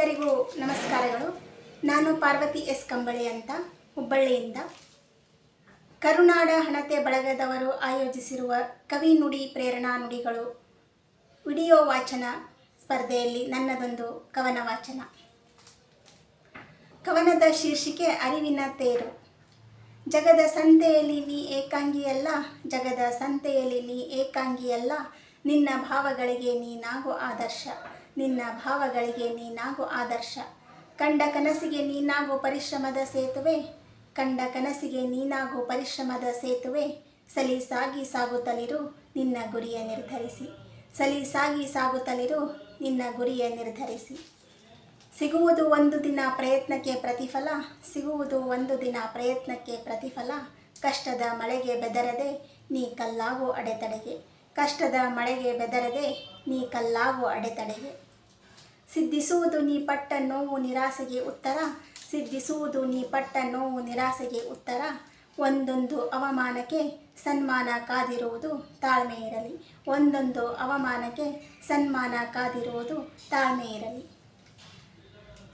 ಎಲ್ಲರಿಗೂ ನಮಸ್ಕಾರಗಳು. ನಾನು ಪಾರ್ವತಿ ಎಸ್. ಕಂಬಳಿ ಅಂತ, ಹುಬ್ಬಳ್ಳಿಯಿಂದ. ಕರುನಾಡ ಹಣತೆ ಬಳಗದವರು ಆಯೋಜಿಸಿರುವ ಕವಿ ನುಡಿ ಪ್ರೇರಣಾ ನುಡಿಗಳು. ವಿಡಿಯೋ ವಾಚನ ಸ್ಪರ್ಧೆಯಲ್ಲಿ ನನ್ನದೊಂದು ಕವನ ವಾಚನ. ಕವನದ ಶೀರ್ಷಿಕೆ ಅರಿವಿನ ತೇರು. ಜಗದ ಸಂತೆಯಲ್ಲಿ ನೀ ಏಕಾಂಗಿಯಲ್ಲ, ಜಗದ ಸಂತೆಯಲ್ಲಿ ನೀ ಏಕಾಂಗಿಯಲ್ಲ, ನಿನ್ನ ಭಾವಗಳಿಗೆ ನೀನಾಗೋ ಆದರ್ಶ. ನಿನ್ನ ಭಾವಗಳಿಗೆ ನೀನಾಗೋ ಆದರ್ಶ. ಕಂಡ ಕನಸಿಗೆ ನೀನಾಗೋ ಪರಿಶ್ರಮದ ಸೇತುವೆ. ಕಂಡ ಕನಸಿಗೆ ನೀನಾಗೋ ಪರಿಶ್ರಮದ ಸೇತುವೆ. ಸಲೀಸಾಗಿ ಸಾಗುತ್ತಲಿರು, ನಿನ್ನ ಗುರಿಯ ನಿರ್ಧರಿಸಿ. ಸಲೀಸಾಗಿ ಸಾಗುತ್ತಲಿರು, ನಿನ್ನ ಗುರಿಯ ನಿರ್ಧರಿಸಿ. ಸಿಗುವುದು ಒಂದು ದಿನ ಪ್ರಯತ್ನಕ್ಕೆ ಪ್ರತಿಫಲ. ಸಿಗುವುದು ಒಂದು ದಿನ ಪ್ರಯತ್ನಕ್ಕೆ ಪ್ರತಿಫಲ. ಕಷ್ಟದ ಮಳೆಗೆ ಬೆದರದೆ, ನೀ ಕಲ್ಲಾಗೋ ಅಡೆತಡೆಗೆ. ಕಷ್ಟದ ಮಳೆಗೆ ಬೆದರದೆ ನೀ ಕಲ್ಲಾಗು ಅಡೆತಡೆಗೆ. ಸಿದ್ಧಿಸುವುದು ನೀ ಪಟ್ಟ ನೋವು ನಿರಾಸೆಗೆ ಉತ್ತರ. ಸಿದ್ಧಿಸುವುದು ನೀ ಪಟ್ಟ ನೋವು ನಿರಾಸೆಗೆ ಉತ್ತರ. ಒಂದೊಂದು ಅವಮಾನಕ್ಕೆ ಸನ್ಮಾನ ಕಾದಿರುವುದು ತಾಳ್ಮೆ ಇರಲಿ. ಒಂದೊಂದು ಅವಮಾನಕ್ಕೆ ಸನ್ಮಾನ ಕಾದಿರುವುದು ತಾಳ್ಮೆ ಇರಲಿ.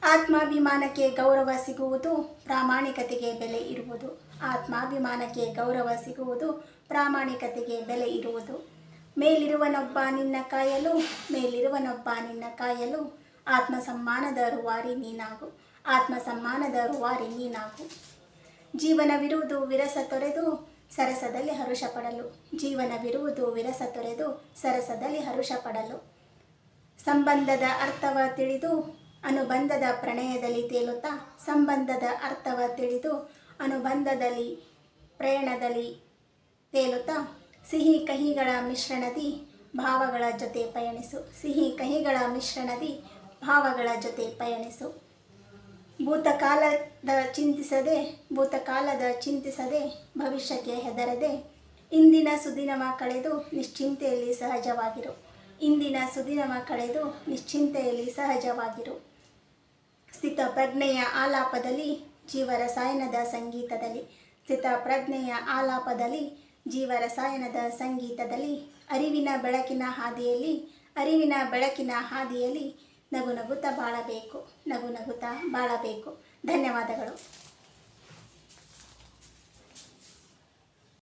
ಆತ್ಮಾಭಿಮಾನಕ್ಕೆ ಗೌರವ ಸಿಗುವುದು ಪ್ರಾಮಾಣಿಕತೆಗೆ ಬೆಲೆ ಇರುವುದು. ಆತ್ಮಾಭಿಮಾನಕ್ಕೆ ಗೌರವ ಸಿಗುವುದು ಪ್ರಾಮಾಣಿಕತೆಗೆ ಬೆಲೆ ಇರುವುದು. ಮೇಲಿರುವನೊಬ್ಬ ನಿನ್ನ ಕಾಯಲು, ಮೇಲಿರುವನೊಬ್ಬ ನಿನ್ನ ಕಾಯಲು. ಆತ್ಮ ಸಮ್ಮಾನದ ರೂವಾರಿ ನೀನಾಗು ಆತ್ಮ ಸಮ್ಮಾನದ ರೂವಾರಿ ನೀನಾಗು. ಜೀವನವಿರುವುದು ವಿರಸ ತೊರೆದು ಸರಸದಲ್ಲಿ ಹರುಷ ಪಡಲು. ಜೀವನವಿರುವುದು ವಿರಸ ತೊರೆದು ಸರಸದಲ್ಲಿ ಹರುಷ ಪಡಲು. ಸಂಬಂಧದ ಅರ್ಥವ ತಿಳಿದು ಅನುಬಂಧದ ಪ್ರಣಯದಲ್ಲಿ ತೇಲುತ್ತಾ, ಸಂಬಂಧದ ಅರ್ಥವ ತಿಳಿದು ಅನುಬಂಧದಲ್ಲಿ ಪ್ರಯಾಣದಲ್ಲಿ ತೇಲುತ್ತಾ ಸಿಹಿ ಕಹಿಗಳ ಮಿಶ್ರಣದಿ ಭಾವಗಳ ಜೊತೆ ಪಯಣಿಸು. ಸಿಹಿ ಕಹಿಗಳ ಮಿಶ್ರಣದಿ ಭಾವಗಳ ಜೊತೆ ಪಯಣಿಸು. ಭೂತಕಾಲದ ಚಿಂತಿಸದೆ ಭೂತಕಾಲದ ಚಿಂತಿಸದೆ, ಭವಿಷ್ಯಕ್ಕೆ ಹೆದರದೆ, ಇಂದಿನ ಸುದಿನವ ಕಳೆದು ನಿಶ್ಚಿಂತೆಯಲ್ಲಿ ಸಹಜವಾಗಿರು. ಇಂದಿನ ಸುದಿನವ ಕಳೆದು ನಿಶ್ಚಿಂತೆಯಲ್ಲಿ ಸಹಜವಾಗಿರು. ಸ್ಥಿತ ಪ್ರಜ್ಞೆಯ ಆಲಾಪದಲ್ಲಿ, ಜೀವರಸಾಯನದ ಸಂಗೀತದಲ್ಲಿ ಸ್ಥಿತ ಪ್ರಜ್ಞೆಯ ಆಲಾಪದಲ್ಲಿ ಜೀವರಸಾಯನದ ಸಂಗೀತದಲ್ಲಿ, ಅರಿವಿನ ಬೆಳಕಿನ ಹಾದಿಯಲ್ಲಿ, ಅರಿವಿನ ಬೆಳಕಿನ ಹಾದಿಯಲ್ಲಿ ನಗು ನಗುತ್ತಾ ಬಾಳಬೇಕು ನಗು ನಗುತ್ತಾ ಬಾಳಬೇಕು. ಧನ್ಯವಾದಗಳು.